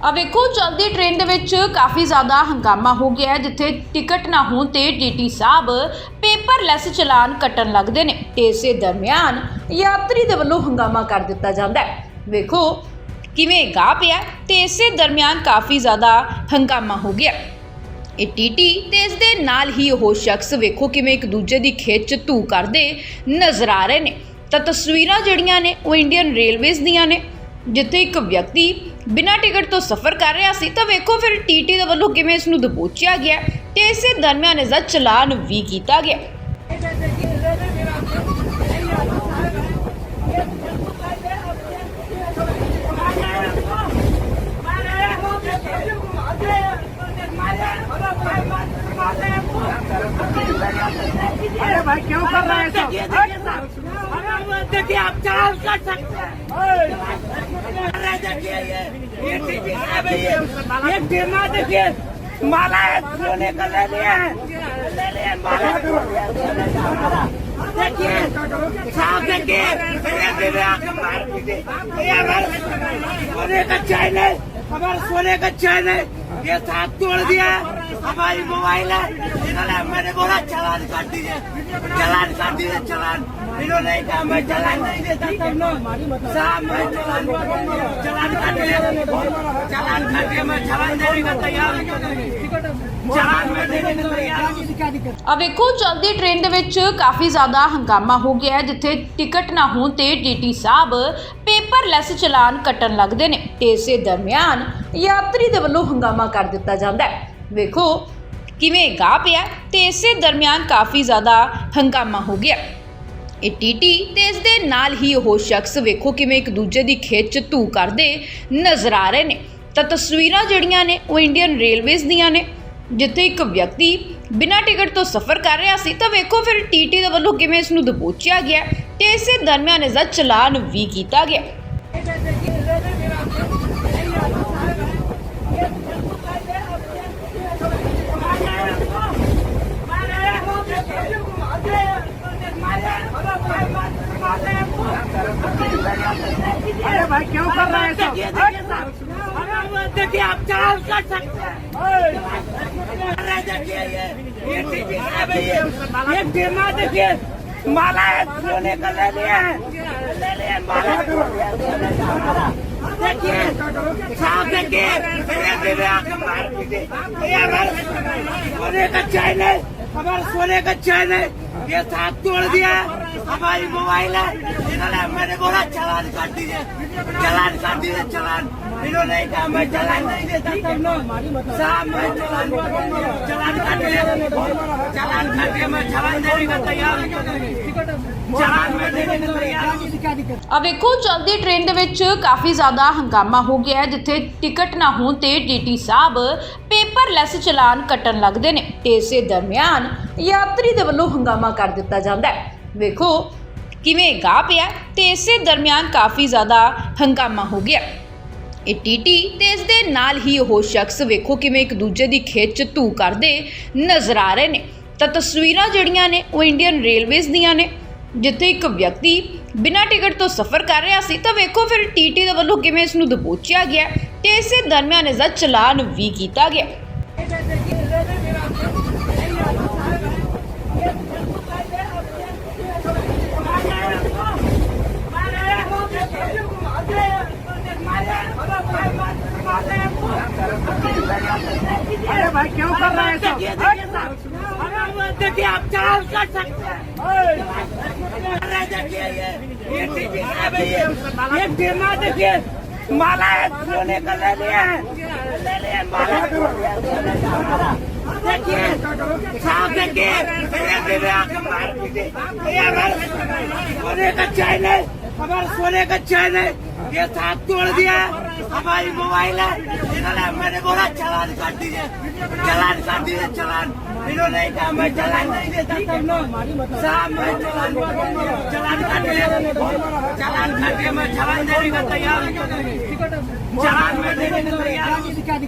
ਆ ਵੇਖੋ, ਚਲਦੀ ਟ੍ਰੇਨ ਦੇ ਵਿੱਚ ਕਾਫੀ ਜ਼ਿਆਦਾ ਹੰਗਾਮਾ ਹੋ ਗਿਆ ਹੈ, ਜਿੱਥੇ ਟਿਕਟ ਨਾ ਹੋਣ ਤੇ ਡੀਟੀ ਸਾਹਿਬ ਪੇਪਰਲੈਸ ਚਲਾਨ ਕੱਟਣ ਲੱਗਦੇ ਨੇ। ਤੇ ਇਸੇ ਦਰਮਿਆਨ ਯਾਤਰੀ ਦੇ ਵੱਲੋਂ ਹੰਗਾਮਾ ਕਰ ਦਿੱਤਾ ਜਾਂਦਾ ਹੈ। ਵੇਖੋ, ਕਿਵੇਂ ਗਾ ਪਿਆ ਤੇ ਇਸੇ ਦਰਮਿਆਨ ਕਾਫੀ ਜ਼ਿਆਦਾ ਹੰਗਾਮਾ ਹੋ ਗਿਆ ਇਹ ਟੀਟੀ ਤੇ ਇਸ ਦੇ ਨਾਲ ਹੀ ਉਹ ਸ਼ਖਸ ਵੇਖੋ ਕਿਵੇਂ ਇੱਕ ਦੂਜੇ ਦੀ ਖਿੱਚ ਧੂ ਕਰਦੇ ਨਜ਼ਰ ਆ ਰਹੇ ਨੇ। ਤਾਂ ਤਸਵੀਰਾਂ ਜਿਹੜੀਆਂ ਨੇ ਉਹ ਇੰਡੀਅਨ ਰੇਲਵੇਜ਼ ਦੀਆਂ ਨੇ, ਜਿੱਥੇ ਇੱਕ ਵਿਅਕਤੀ ਬਿਨਾਂ ਟਿਕਟ ਤੋਂ ਸਫ਼ਰ ਕਰ ਰਿਹਾ ਸੀ ਤਾਂ ਵੇਖੋ ਫਿਰ ਟੀਟੀ ਦੇ ਵੱਲੋਂ ਕਿਵੇਂ ਇਸ ਨੂੰ ਦਬੋਚਿਆ ਗਿਆ ਤੇ ਇਸੇ ਦਰਮਿਆਨ ਇਸ ਦਾ ਚਲਾਨ ਵੀ ਕੀਤਾ ਗਿਆ अरे भाई क्यों कर रहे हैं सब देखिए आप चाल कर सकते हैं अरे ये है देखिए माला सोने का ले लिया है ले लिया माला देखिए साहब देखिए सोने का चैन है हमारे सोने का चैन है ये साथ तोड़ दिया हमारी मोबाइल है इन्होंने मैंने बोला चलान काट दीजिए चलान काट दीजिए चलान इन्होंने कहा मैं चलान नहीं देता तब नो साहब मैं चलान चलान काट दीजिए चलान काट के मैं चलान देने का तैयार हूं। चलान मैं देने का तैयार हूं। ਆ ਵੇਖੋ ਚਲਦੀ ਟ੍ਰੇਨ ਦੇ ਵਿੱਚ ਕਾਫੀ ਜ਼ਿਆਦਾ ਹੰਗਾਮਾ ਹੋ ਗਿਆ ਹੈ ਜਿੱਥੇ ਟਿਕਟ ਨਾ ਹੋਣ ਤੇ ਡੀਟੀ ਸਾਹਿਬ ਪੇਪਰਲੈਸ ਚਲਾਨ ਕੱਟਣ ਲੱਗਦੇ ਨੇ ਤੇ ਇਸੇ ਦਰਮਿਆਨ ਯਾਤਰੀ ਦੇ ਵੱਲੋਂ ਹੰਗਾਮਾ ਕਰ ਦਿੱਤਾ ਜਾਂਦਾ ਹੈ ਵੇਖੋ ਕਿਵੇਂ ਗਾ ਪਿਆ ਤੇ ਇਸੇ ਦਰਮਿਆਨ ਕਾਫੀ ਜ਼ਿਆਦਾ ਹੰਗਾਮਾ ਹੋ ਗਿਆ ਇਹ ਟੀਟੀ ਤੇ ਇਸ ਦੇ ਨਾਲ ਹੀ ਉਹ ਸ਼ਖਸ ਵੇਖੋ ਕਿਵੇਂ ਇੱਕ ਦੂਜੇ ਦੀ ਖਿੱਚ ਧੂ ਕਰਦੇ ਨਜ਼ਰ ਆ ਰਹੇ ਨੇ। ਤਾਂ ਤਸਵੀਰਾਂ ਜਿਹੜੀਆਂ ਨੇ ਉਹ ਇੰਡੀਅਨ ਰੇਲਵੇਜ਼ ਦੀਆਂ ਨੇ, ਜਿੱਥੇ ਇੱਕ ਵਿਅਕਤੀ ਬਿਨਾਂ ਟਿਕਟ ਤੋਂ ਸਫ਼ਰ ਕਰ ਰਿਹਾ ਸੀ, ਤਾਂ ਵੇਖੋ ਫਿਰ ਟੀਟੀ ਦੇ ਵੱਲੋਂ ਕਿਵੇਂ ਇਸ ਨੂੰ ਦਬੋਚਿਆ ਗਿਆ ਤੇ ਇਸੇ ਦਰਮਿਆਨ ਇਸ ਦਾ ਚਲਾਨ ਵੀ ਕੀਤਾ ਗਿਆ। देखिए आप चाल कर सकते हैं अरे देखिए ये ये टीवी है भाई ये ये बीमा देखिए माला है सोने का ले लिया है ले लिया माला देखिए साहब देखिए ये बीमा का मार दीजिए ये हमारे सोने का चैन है हमारे सोने का चैन है ये साथ तोड़ दिया हमारी मोबाइल है इन्होंने मैंने बोला चलान काट दीजिए चलान काट दीजिए चलान इन्होंने कहा मैं चलान नहीं देता तब नो साहब मैं चलान चलान काट दीजिए चलान काट के मैं चलान देने का तैयार हूं। चलान मैं देने का तैयार हूं। ਆ ਵੇਖੋ, ਚਲਦੀ ਟ੍ਰੇਨ ਦੇ ਵਿੱਚ ਕਾਫੀ ਜ਼ਿਆਦਾ ਹੰਗਾਮਾ ਹੋ ਗਿਆ ਹੈ, ਜਿੱਥੇ ਟਿਕਟ ਨਾ ਹੋਣ ਤੇ ਡੀਟੀ ਸਾਹਿਬ ਪੇਪਰਲੈਸ ਚਲਾਨ ਕੱਟਣ ਲੱਗਦੇ ਨੇ। ਤੇ ਇਸੇ ਦਰਮਿਆਨ ਯਾਤਰੀ ਦੇ ਵੱਲੋਂ ਹੰਗਾਮਾ ਕਰ ਦਿੱਤਾ ਜਾਂਦਾ ਹੈ। ਵੇਖੋ, ਕਿਵੇਂ ਗਾ ਪਿਆ ਤੇ ਇਸੇ ਦਰਮਿਆਨ ਕਾਫੀ ਜ਼ਿਆਦਾ ਹੰਗਾਮਾ ਹੋ ਗਿਆ ਇਹ ਟੀਟੀ ਤੇ ਇਸ ਦੇ ਨਾਲ ਹੀ ਉਹ ਸ਼ਖਸ ਵੇਖੋ ਕਿਵੇਂ ਇੱਕ ਦੂਜੇ ਦੀ ਖਿੱਚ ਧੂ ਕਰਦੇ ਨਜ਼ਰ ਆ ਰਹੇ ਨੇ। ਤਾਂ ਤਸਵੀਰਾਂ ਜਿਹੜੀਆਂ ਨੇ, ਉਹ ਇੰਡੀਅਨ ਰੇਲਵੇਜ਼ ਦੀਆਂ ਨੇ, ਜਿੱਥੇ ਇੱਕ ਵਿਅਕਤੀ ਬਿਨਾਂ ਟਿਕਟ ਤੋਂ ਸਫ਼ਰ ਕਰ ਰਿਹਾ ਸੀ, ਤਾਂ ਵੇਖੋ ਫਿਰ ਟੀਟੀ ਦੇ ਵੱਲੋਂ ਕਿਵੇਂ ਇਸ ਨੂੰ ਦਬੋਚਿਆ ਗਿਆ ਤੇ ਇਸੇ ਦਰਮਿਆਨ ਇਸ ਦਾ ਚਲਾਨ ਵੀ ਕੀਤਾ ਗਿਆ। अरे भाई क्यों कर रहे हैं देखिए आप चाल कर सकते ये टीमा देखिए माला सोने का ले लिया है। देखिए साफ़ देखिए सोने का चैन है हमारा सोने का चैन है ये साथ तोड़ दिया हमारी मोबाइल है इन्होंने मैंने बोला चलान काट दीजिए चलान काट दीजिए चलान इन्होंने कहा मैं चलान नहीं देता तब नो साहब मैं चलान चलान काट दीजिए चलान काट के मैं चलान देने का तैयार हूं। चलान मैं देने का तैयार हूं।